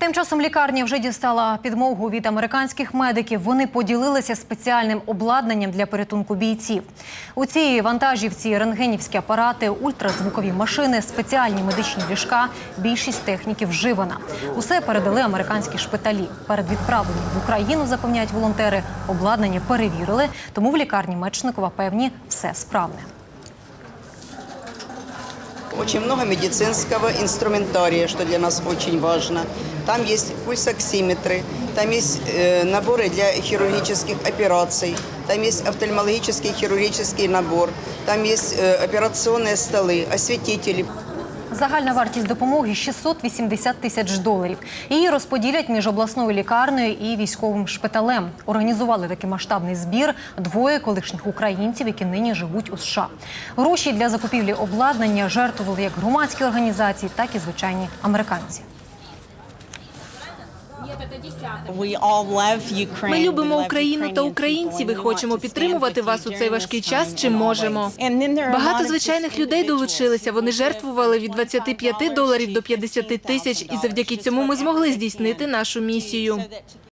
Тим часом лікарня вже дістала підмогу від американських медиків. Вони поділилися спеціальним обладнанням для порятунку бійців. У цій вантажівці рентгенівські апарати, ультразвукові машини, спеціальні медичні ліжка. Більшість техніки вживана. Усе передали американські шпиталі. Перед відправленням в Україну запевняють волонтери. Обладнання перевірили, тому в лікарні Мечникова певні все справне Очень много медицинского инструментария, что для нас очень важно. Там есть пульсоксиметры, там есть э, наборы для хирургических операций, там есть офтальмологический хирургический набор, там есть э, операционные столы, осветители. Загальна вартість допомоги 680 тисяч доларів. Її розподілять між обласною лікарнею і військовим шпиталем. Організували такий масштабний збір двоє колишніх українців, які нині живуть у США. Гроші для закупівлі обладнання жертвували як громадські організації, так і звичайні американці. Ми любимо Україну та українців і хочемо підтримувати вас у цей важкий час, чим можемо. Багато звичайних людей долучилися. Вони жертвували від 25 доларів до 50 тисяч, і завдяки цьому ми змогли здійснити нашу місію.